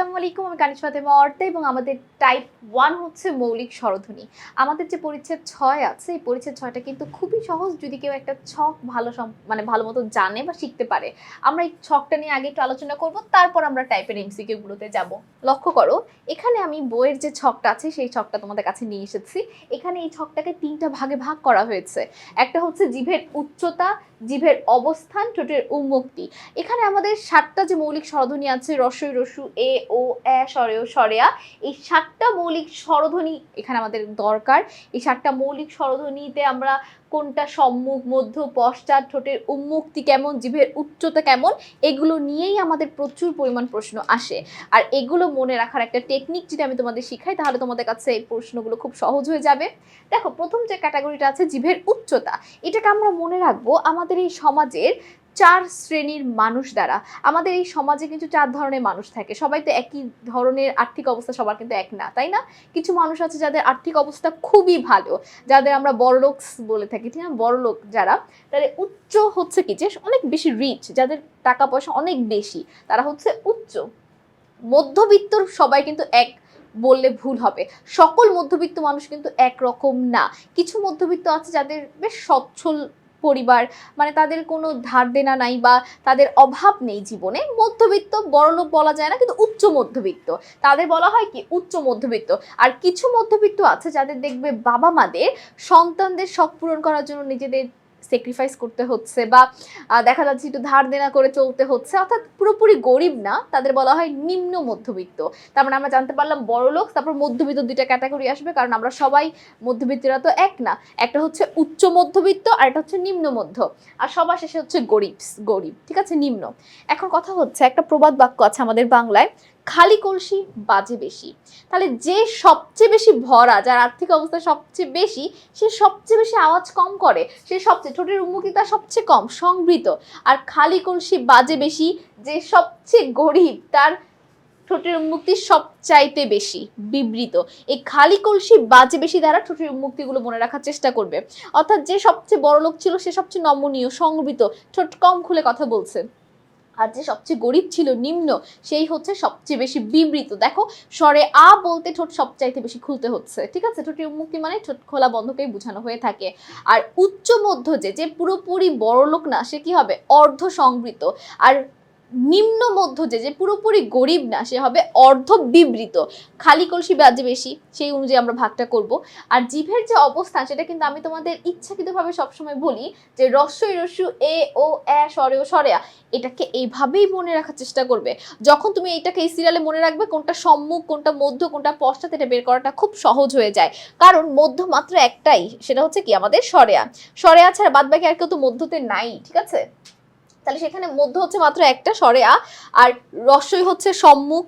আসসালামু আলাইকুম। আমি কানিশ ফাতেমা অর্তে এবং আমাদের টাইপ ওয়ান হচ্ছে মৌলিক স্বরধ্বনি। আমাদের যে পরিচ্ছেদ ছয় আছে, এই পরিচ্ছেদ ছয়টা কিন্তু খুবই সহজ যদি কেউ একটা ছক ভালো মানে ভালো মতো জানে বা শিখতে পারে। আমরা এই ছকটা নিয়ে আগে একটু আলোচনা করব, তারপর আমরা টাইপের এমসিকিউ গুলোতে যাব। লক্ষ্য করো, এখানে আমি বইয়ের যে ছকটা আছে, সেই ছকটা তোমাদের কাছে নিয়ে এসেছি। এখানে এই ছকটাকে তিনটা ভাগে ভাগ করা হয়েছে। একটা হচ্ছে জিভের উচ্চতা, জিভের অবস্থান, ঠোঁটের উন্মুক্তি। এখানে আমাদের সাতটা যে মৌলিক স্বরধ্বনি আছে, রসই রসু, এ ও, এ স্বরেও স্বরেয়া এই সাতটা মৌলিক স্বরধ্বনি এখানে আমাদের দরকার। এই সাতটা মৌলিক স্বরধ্বনিতে আমরা কোনটা সম্মুখ, মধ্য, পশ্চাৎ, ঠোঁটের উন্মুক্তি কেমন, জিভের উচ্চতা কেমন, এগুলো নিয়েই আমাদের প্রচুর পরিমাণ প্রশ্ন আসে। আর এগুলো মনে রাখার একটা টেকনিক যদি আমি তোমাদের শিখাই, তাহলে তোমাদের কাছে এই প্রশ্নগুলো খুব সহজ হয়ে যাবে। দেখো, প্রথম যে ক্যাটাগরিটা আছে, জিভের উচ্চতা। এটাকে আমরা মনে রাখব, আমাদের এই সমাজের চার শ্রেণির মানুষ দ্বারা। আমাদের এই সমাজে কিন্তু চার ধরনের মানুষ থাকে। সবাই তো একই ধরনের আর্থিক অবস্থা, সবার কিন্তু এক না, তাই না? কিছু মানুষ আছে যাদের আর্থিক অবস্থা খুবই ভালো, যাদের আমরা বড়লোক বলে থাকি, ঠিক না বড়লোক যারা, তাদের উচ্চ হচ্ছে কি যে, অনেক বেশি রিচ যাদের টাকা পয়সা অনেক বেশি, তারা হচ্ছে উচ্চ। মধ্যবিত্ত সবাই কিন্তু এক বললে ভুল হবে। সকল মধ্যবিত্ত মানুষ কিন্তু একরকম না। কিছু মধ্যবিত্ত আছে যাদের বেশ সচ্ছল পরিবার মানে তাদের কোনো ধার দেনা নাই বা তাদের অভাব নেই জীবনে, মধ্যবিত্ত বড়লোক বলা যায় না, কিন্তু উচ্চ মধ্যবিত্ত। তাদের বলা হয় কি? উচ্চ মধ্যবিত্ত। আর কিছু মধ্যবিত্ত আছে যাদের দেখবে বাবা মাদের সন্তানদের শখ পূরণ করার জন্য নিজেদের স্যাক্রিফাইস করতে হচ্ছে বা দেখা যাচ্ছে একটু ধার দেনা করে চলতে হচ্ছে, অর্থাৎ পুরোপুরি গরিব না, তাদের বলা হয় নিম্ন মধ্যবিত্ত। তার মানে আমরা জানতে পারলাম বড় লোক, তারপর মধ্যবিত্ত দুইটা ক্যাটাগরি আসবে, কারণ আমরা সবাই মধ্যবিত্তরা তো এক না। একটা হচ্ছে উচ্চ মধ্যবিত্ত, আর একটা হচ্ছে নিম্ন মধ্য। আর সবার শেষে হচ্ছে গরিব গরিব, ঠিক আছে? নিম্ন। এখন কথা হচ্ছে, একটা প্রবাদ বাক্য আছে আমাদের বাংলায় খালি কলসি, বাজে বেশি। তাহলে যে সবচেয়ে বেশি ভরা, যার আর্থিক অবস্থা সবচেয়ে বেশি, সে সবচেয়ে বেশি আওয়াজ কম করে। সে সবচেয়ে, ঠোঁটের উন্মুক্ততা সবচেয়ে কম, সংবৃত। আর খালি কলসি, বাজে বেশি, যে সবচেয়ে গরিব, তার ঠোঁটের উন্মুক্তি সবচাইতে বেশি, বিবৃত। এই খালি কলসি, বাজে বেশি দ্বারা ঠোঁটের উন্মুক্তিগুলো মনে রাখার চেষ্টা করবে। অর্থাৎ যে সবচেয়ে বড় লোক ছিল, সে সবচেয়ে নমনীয়, সংবৃত, ঠোঁট কম খুলে কথা বলছে। আর যে সবচেয়ে গরিব ছিল নিম্ন, সেই হচ্ছে সবচেয়ে বেশি বিবৃত। দেখো, স্বরে আ বলতে ঠোঁট সবচাইতে বেশি খুলতে হচ্ছে, ঠিক আছে? ঠোঁটের উন্মুক্তি মানে ঠোঁট খোলা বন্ধকেই বোঝানো হয়ে থাকে। আর উচ্চ মধ্য যে যে পুরোপুরি বড় লোক না, সে কি হবে? অর্ধ সংবৃত আর নিম্ন মধ্য যে যে পুরোপুরি গরিব না, সে হবে অর্ধ বিবৃত খালি কলসি বাজে বেশি, সেই অনুযায়ী আমরা ভাগটা করব। আর জিভের যে অবস্থান সেটা কিন্তু আমি তোমাদের ইচ্ছাকৃতভাবে সবসময় বলি যে, রস্যই রস্যু, এ, ও এ স্বরে ও স্বরেয়া, এটাকে এইভাবেই মনে রাখার চেষ্টা করবে। যখন তুমি এটাকে এই সিরিয়ালে মনে রাখবে, কোনটা সম্মুখ, কোনটা মধ্য, কোনটা পশ্চাৎ এটা বের করাটা খুব সহজ হয়ে যায়। কারণ মধ্য মাত্র একটাই, সেটা হচ্ছে কি? আমাদের সরেয়া সরেয়া ছাড়া বাদ বাকি আর কেউ তো মধ্যতে নাই, ঠিক আছে? তাহলে সেখানে মধ্য হচ্ছে মাত্র একটা স্বরে আ, আর রস্যই হচ্ছে সম্মুখ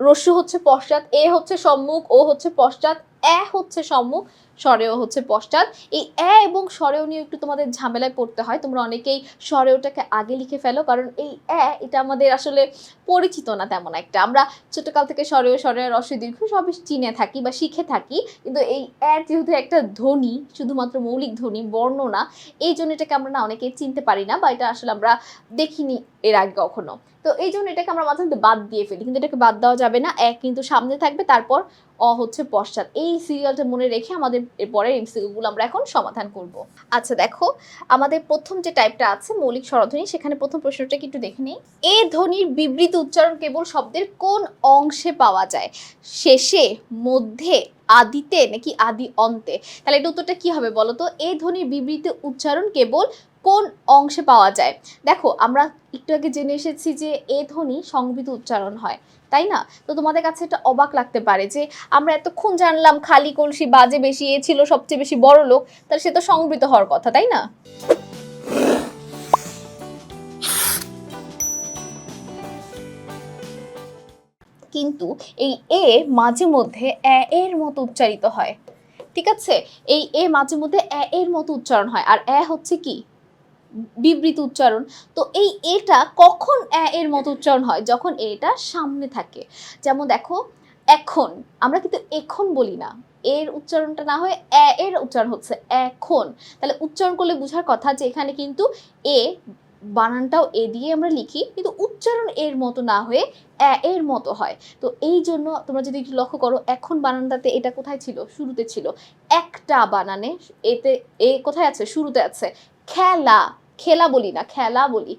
রস্য হচ্ছে পশ্চাৎ, এ হচ্ছে সম্মুখ, ও হচ্ছে পশ্চাৎ, এ হচ্ছে সম্মুখ স্বরেও হচ্ছে পশ্চাৎ। এই এ এবং স্বরেও নিয়ে একটু তোমাদের ঝামেলায় পড়তে হয়। তোমরা অনেকেই স্বরেওটাকে আগে লিখে ফেলো, কারণ এই এ এটা আমাদের আসলে পরিচিত না তেমন একটা। আমরা ছোটকাল থেকে স্বরেও স্বরে রস্য দীর্ঘ সবই চিনে থাকি বা শিখে থাকি, কিন্তু এই এ যেহেতু একটা ধ্বনি, শুধুমাত্র মৌলিক ধ্বনি, বর্ণ না, এই জন্য এটাকে আমরা না অনেকেই চিনতে পারি না বা এটা আসলে আমরা দেখিনি এর আগে কখনো। তো এই জন্য এটাকে আমরা মাঝে মধ্যে বাদ দিয়ে ফেলি, কিন্তু এটাকে বাদ দেওয়া যাবে না। এক কিন্তু সামনে থাকবে, তারপর অ হচ্ছে পশ্চাৎ। এই সিরিয়ালটা মনে রেখে আমাদের এরপরের এমসিকিউগুলো আমরা এখন সমাধান করব। আচ্ছা দেখো, আমাদের প্রথম যে টাইপটা আছে, মৌলিক স্বরধ্বনি সেখানে প্রথম প্রশ্নটা একটু দেখে নিই। এ ধ্বনির বিবৃত উচ্চারণ কেবল শব্দের কোন অংশে পাওয়া যায়? শেষে, মধ্যে, আদিতে নাকি আদি অন্তে? তাহলে এটা উত্তরটা কি হবে বলো তো? এ ধ্বনির বিবৃত উচ্চারণ কেবল কোন অংশে পাওয়া যায়? দেখো, আমরা একটু আগে জেনে এসেছি যে এ ধ্বনি সংবিত উচ্চারণ হয়, তাই না? তো তোমাদের কাছে এটা অবাক লাগতে পারে যে আমরা এতক্ষণ জানলাম খালি কলসি বাজে বেশি, এ ছিল সবচেয়ে বেশি বড় লোক, তাহলে সে তো সংবৃত হওয়ার কথা, তাই না? কিন্তু এই এ মাঝে মধ্যে এ এর মতো উচ্চারিত হয়, ঠিক আছে? এই এ মাঝে মধ্যে এ এর মতো উচ্চারণ হয়, আর এ হচ্ছে কি? বিবৃত উচ্চারণ। তো এই এটা কখন, এ, এর মতো উচ্চারণ হয়? যখন এটা সামনে থাকে। যেমন দেখো, এখন। আমরা কিন্তু এখন বলি না। এর উচ্চারণটা না হয়ে এ, এর উচ্চারণ হচ্ছে এখন। তাহলে উচ্চারণ করলে বোঝার কথা যে এখানে কিন্তু এ বানানটাও এ দিয়ে আমরা লিখি, কিন্তু উচ্চারণ এর মতো না হয়ে অ্যা এর মতো হয়। তো এই জন্য তোমরা যদি একটু লক্ষ্য করো, এখন বানানটাতে এটা কোথায় ছিল? শুরুতে ছিল। একটা বানানে, এতে, এ কোথায় আছে? শুরুতে আছে। খেলা। খেলা বলি না, খেলা বলি।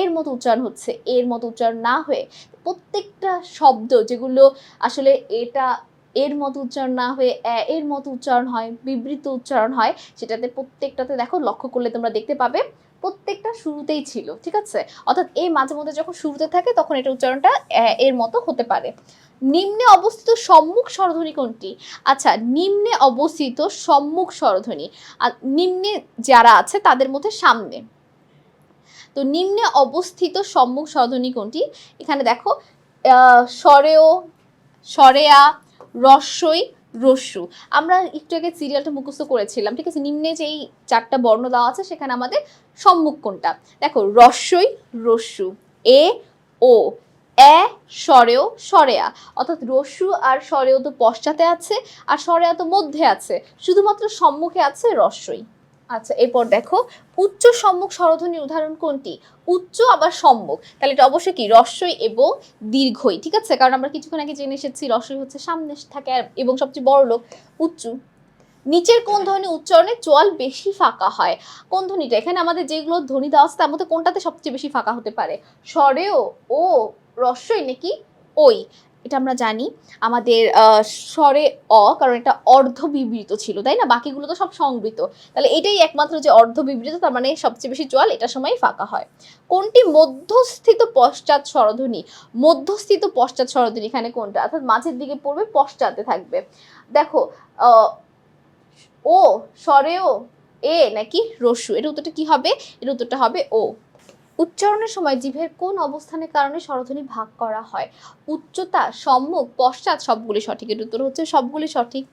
এর মতো উচ্চারণ হচ্ছে, এর মতো উচ্চারণ না হয়ে প্রত্যেকটা শব্দ যেগুলো আসলে এটা এর মতো উচ্চারণ না হয়ে এর মতো উচ্চারণ হয়, বিবৃত উচ্চারণ হয়, সেটাতে প্রত্যেকটাতে দেখো লক্ষ্য করলে তোমরা দেখতে পাবে প্রত্যেকটা শুরুতেই ছিল, ঠিক আছে? অর্থাৎ এই মাঝে মধ্যে যখন শুরুতে থাকে, তখন এটা উচ্চারণটা এর মতো হতে পারে। নিম্নে অবস্থিত সম্মুখ স্বরধ্বনি কোনটি? আচ্ছা নিম্নে অবস্থিত সম্মুখ স্বরধ্বনি, আর নিম্নে যারা আছে, তাদের মধ্যে সামনে। তো নিম্নে অবস্থিত সম্মুখ স্বরধ্বনি কোনটি? এখানে দেখো স্বরেও, স্বরেয়া রস্যই রস্যু। আমরা একটু আগে সিরিয়ালটা মুখস্থ করেছিলাম, ঠিক আছে? নিম্নে যেই চারটা বর্ণ দেওয়া আছে, সেখানে আমাদের সম্মুখ কোনটা দেখো, রস্যই রস্যু। এ, ও। এ সরেও সরেয়া অর্থাৎ রস্যু আর সরেও তো পশ্চাতে আছে, আর সরেয়া তো মধ্যে আছে। শুধুমাত্র সম্মুখে আছে রস্যই। আচ্ছা এরপর দেখো, উচ্চ সম্মুখ স্বরধ্বনির উদাহরণ কোনটি? উচ্চ, আবার সম্মুখ। তাহলে এটা অবশ্যই কি? রস্যই এবং দীর্ঘই, ঠিক আছে? কারণ আমরা কিছুক্ষণ আগে জেনে এসেছি রস্যই হচ্ছে সামনে থাকে এবং সবচেয়ে বড় লোক উচ্চ। নিচের কোন ধ্বনি উচ্চারণে চোয়াল বেশি ফাঁকা হয়? কোন ধ্বনিটা? এখানে আমাদের যেগুলো ধ্বনি দেওয়া আছে, তার মধ্যে কোনটাতে সবচেয়ে বেশি ফাঁকা হতে পারে? স্বরেও ও রস্যই নাকি ওই? এটা আমরা জানি। আমাদের স্বরে অ, কারণ এটা অর্ধ বিবৃত ছিল, তাই না? বাকিগুলো তো সব সংবৃত। তাহলে এটাই একমাত্র যে অর্ধ বিবৃত তার মানে সবচেয়ে বেশি চোয়াল এটা সময় ফাঁকা হয়। কোনটি মধ্যস্থিত পশ্চাৎ স্বরধ্বনি? মধ্যস্থিত পশ্চাৎ স্বরধ্বনি এখানে কোনটা? অর্থাৎ মাঝের দিকে পড়বে, পশ্চাতে থাকবে। দেখো ও, স্বরেও, এ, নাকি রসু, এর উত্তরটা কি হবে? এর উত্তরটা হবে ও। উচ্চারণের সময় জিভের কোন অবস্থানের কারণে স্বরধ্বনি ভাগ করা হয়? উচ্চতা, সম্মুখ, পশ্চাৎ সবগুলি সঠিক। এর উত্তর হচ্ছে সবগুলি সঠিক।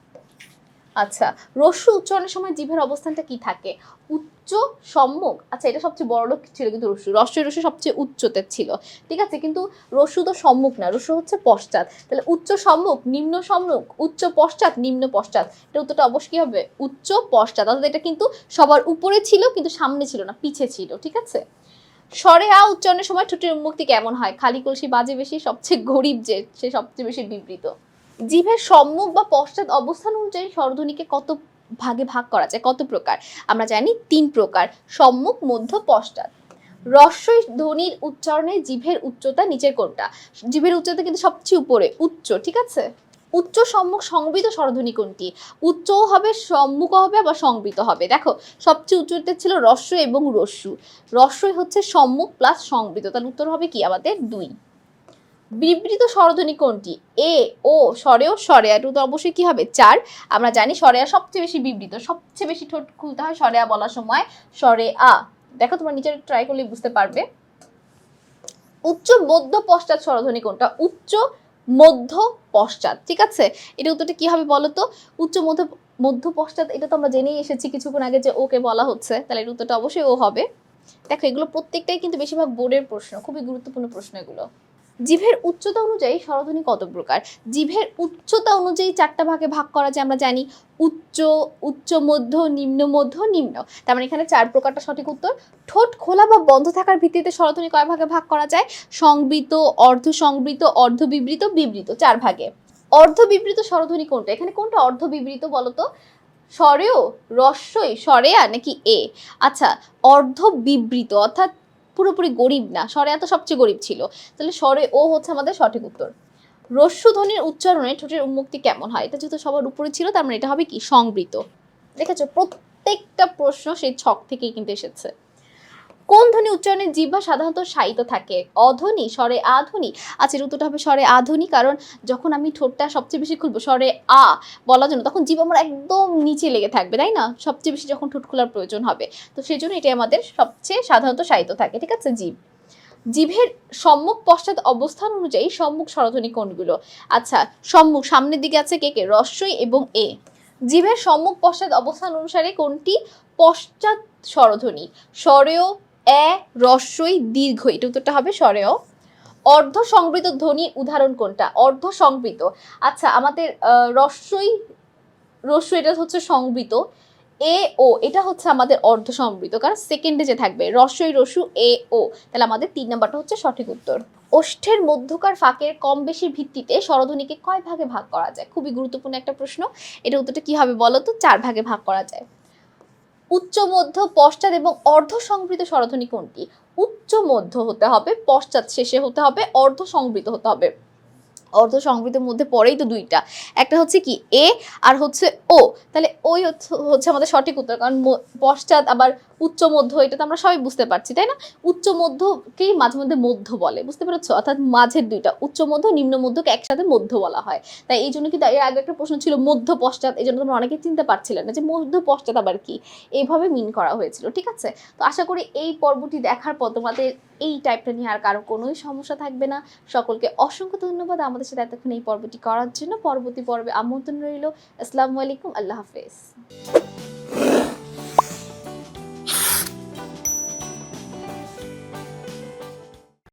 আচ্ছা রস্যু উচ্চারণের সময় জিভের অবস্থানটা কি থাকে? উচ্চ, সম্মুখ। আচ্ছা এটা সবচেয়ে বড় লোক ছিল কিন্তু রস্যু। রস্য রস্যু সবচেয়ে উচ্চতে ছিল। ঠিক আছে, কিন্তু রস্যু তো সম্মুখ না, রস্যু হচ্ছে পশ্চাৎ। তাহলে উচ্চ সম্মুখ, নিম্ন সম্মুখ, উচ্চ পশ্চাৎ, নিম্ন পশ্চাৎ। এটা উত্তরটা অবশ্যই কি হবে? উচ্চ পশ্চাৎ। অর্থাৎ এটা কিন্তু সবার উপরে ছিল কিন্তু সামনে ছিল না, পিছে ছিল। ঠিক আছে? স্বরে আ উচ্চারণের সময় ঠোঁটের উন্মুক্তি কেমন হয়? খালি কলসি বাজে বেশি, সবচেয়ে গরিব যে, সে সবচেয়ে বেশি বিবৃত। জিভের সম্মুখ বা পশ্চাৎ অবস্থান অনুযায়ী স্বরধ্বনিকে কত ভাগে ভাগ করা যায়? কত প্রকার? আমরা জানি তিন প্রকার, সম্মুখ, মধ্য, পশ্চাৎ। রস্যই ধ্বনির উচ্চারণে জিভের উচ্চতা নিচের কোনটা? জিভের উচ্চতা কিন্তু সবচেয়ে উপরে, উচ্চ, ঠিক আছে? উচ্চ সম্মুখ সংবিত স্বরধ্বনি কোনটি? উচ্চও হবে সম্মুখ হবে আবার সংবৃত হবে। দেখো, সবচেয়ে উচ্চতে ছিল রস্য এবং রস্যু। রস্যই হচ্ছে সম্মুখ প্লাস সংবৃত। তার উত্তর হবে কি? আমাদের দুই। বিবৃত স্বরধ্বনি কোনটি? এ, ও স্বরেও স্বরে। এটা তো অবশ্যই কী হবে? চার। আমরা জানি স্বরেয়া সবচেয়ে বেশি বিবৃত। সবচেয়ে বেশি ঠোঁট খুলতে হয় স্বরেয়া বলার সময়, স্বরে আ। দেখো, তোমরা নিচে ট্রাই করলে বুঝতে পারবে। উচ্চ মধ্য পশ্চাৎ স্বরধ্বনি কোনটা? উচ্চ মধ্য পশ্চাৎ, ঠিক আছে? এটা উত্তরটা কি হবে বলো তো উচ্চ, মধ্য মধ্য পশ্চাৎ, এটা তো আমরা জেনেই এসেছি কিছুক্ষণ আগে যে ওকে বলা হচ্ছে, তাহলে এর উত্তরটা অবশ্যই ও হবে। দেখো, এগুলো প্রত্যেকটাই কিন্তু বেশিরভাগ বোর্ডের প্রশ্ন, খুবই গুরুত্বপূর্ণ প্রশ্ন এগুলো। জিভের উচ্চতা অনুযায়ী স্বরধ্বনি কত প্রকার? জিভের উচ্চতা অনুযায়ী চারটা ভাগে ভাগ করা যায় আমরা জানি। উচ্চ উচ্চ, মধ্য, নিম্ন মধ্য, নিম্ন। তার মানে এখানে চার প্রকারটা সঠিক উত্তর। ঠোঁট খোলা বা বন্ধ থাকার ভিত্তিতে স্বরধ্বনি কয় ভাগে ভাগ করা যায়? সংবৃত অর্ধ সংবৃত অর্ধ বিবৃত বিবৃত চার ভাগে। অর্ধ বিবৃত স্বরধ্বনি কোনটা? এখানে কোনটা অর্ধ বিবৃত বলতো? স্বরেও, রস্যই, স্বরেয়া নাকি এ? আচ্ছা অর্ধ বিবৃত অর্থাৎ পুরোপুরি গরিব না, স্বরে এত সবচেয়ে গরিব ছিল। তাহলে স্বরে ও হচ্ছে আমাদের সঠিক উত্তর। রস্যু ধ্বনির উচ্চারণে ঠোঁটের উন্মুক্তি কেমন হয়? এটা যেহেতু সবার উপরে ছিল, তার মানে এটা হবে কি? সংবৃত। দেখেছ? প্রত্যেকটা প্রশ্ন সেই ছক থেকেই কিন্তু এসেছে। কোন ধ্বনি উচ্চারণের জিহ্বা সাধারণত শায়িত থাকে? অধ্বনি, স্বরে আধ্বনি আচ্ছা উত্তরটা হবে স্বরে আধ্বনি কারণ যখন আমি ঠোঁটটা সবচেয়ে বেশি খুলবো স্বরে আ বলার জন্য, তখন জিভ আমার একদম নিচে লেগে থাকবে, তাই না? সবচেয়ে বেশি যখন ঠোঁট খোলার প্রয়োজন হবে। তো সেই জন্য এটাই আমাদের সবচেয়ে সাধারণত শায়িত থাকে, ঠিক আছে জিভ জিভের সম্মুখ পশ্চাৎ অবস্থান অনুযায়ী সম্মুখ স্বরধ্বনি কোনগুলো? আচ্ছা সম্মুখ, সামনের দিকে আছে কে কে? রস্যই এবং এ। জিভের সম্মুখ পশ্চাৎ অবস্থান অনুসারে কোনটি? পশ্চাৎ স্বরধ্বনি। স্বরেও এ রস্যই দীর্ঘ, এটা উত্তরটা হবে স্বরেও। অর্ধ সংবৃত ধ্বনি উদাহরণ কোনটা? অর্ধ সংবৃত আচ্ছা আমাদের রস্যই, রস্য এটা হচ্ছে সংবৃত। এ, ও, এটা হচ্ছে আমাদের অর্ধ সংবৃত কারণ সেকেন্ডে যে থাকবে রসই রসু এ, ও। তাহলে আমাদের তিন নাম্বারটা হচ্ছে সঠিক উত্তর। ওষ্ঠের মধ্যকার ফাঁকের কম বেশির ভিত্তিতে স্বরধ্বনিকে কয় ভাগে ভাগ করা যায়? খুবই গুরুত্বপূর্ণ একটা প্রশ্ন। এটা উত্তরটা কি হবে বলো তো চার ভাগে ভাগ করা যায়। উচ্চ মধ্য পশ্চাৎ এবং অর্ধ সংবৃত স্বরধ্বনি কোনটি? উচ্চ মধ্য হতে হবে, পশ্চাৎ শেষে হতে হবে, অর্ধ সংবৃত হতে হবে। অর্ধ সংবৃতের মধ্যে পড়েই তো দুইটা। একটা হচ্ছে কি, এ, আর হচ্ছে ও। তাহলে ওই হচ্ছে- আমাদের সঠিক উত্তর, কারণ পশ্চাৎ আবার উচ্চ মধ্য, এটা তো আমরা সবাই বুঝতে পারছি, তাই না? উচ্চ মধ্যকেই মাঝে মধ্যে মধ্য বলে, বুঝতে পেরেছ? অর্থাৎ মাঝের দুইটা, উচ্চ মধ্য, নিম্ন মধ্যকে একসাথে মধ্য বলা হয়। তাই এই জন্য কিন্তু এর আগে একটা প্রশ্ন ছিল মধ্য পশ্চাৎ, এই জন্য তোমরা অনেকে চিনতে পারছিলেন না যে মধ্য পশ্চাৎ আবার কি? এইভাবে মিন করা হয়েছিল, ঠিক আছে? তো আশা করি এই পর্বটি দেখার পর তোমাদের এই টাইপটা নিয়ে আর কারও কোনোই সমস্যা থাকবে না। সকলকে অসংখ্য ধন্যবাদ আমাদের সাথে এতক্ষণ এই পর্বটি করার জন্য। পরবর্তী পর্বে আমন্ত্রণ রইল। আসসালামু আলাইকুম। আল্লাহ হাফেজ।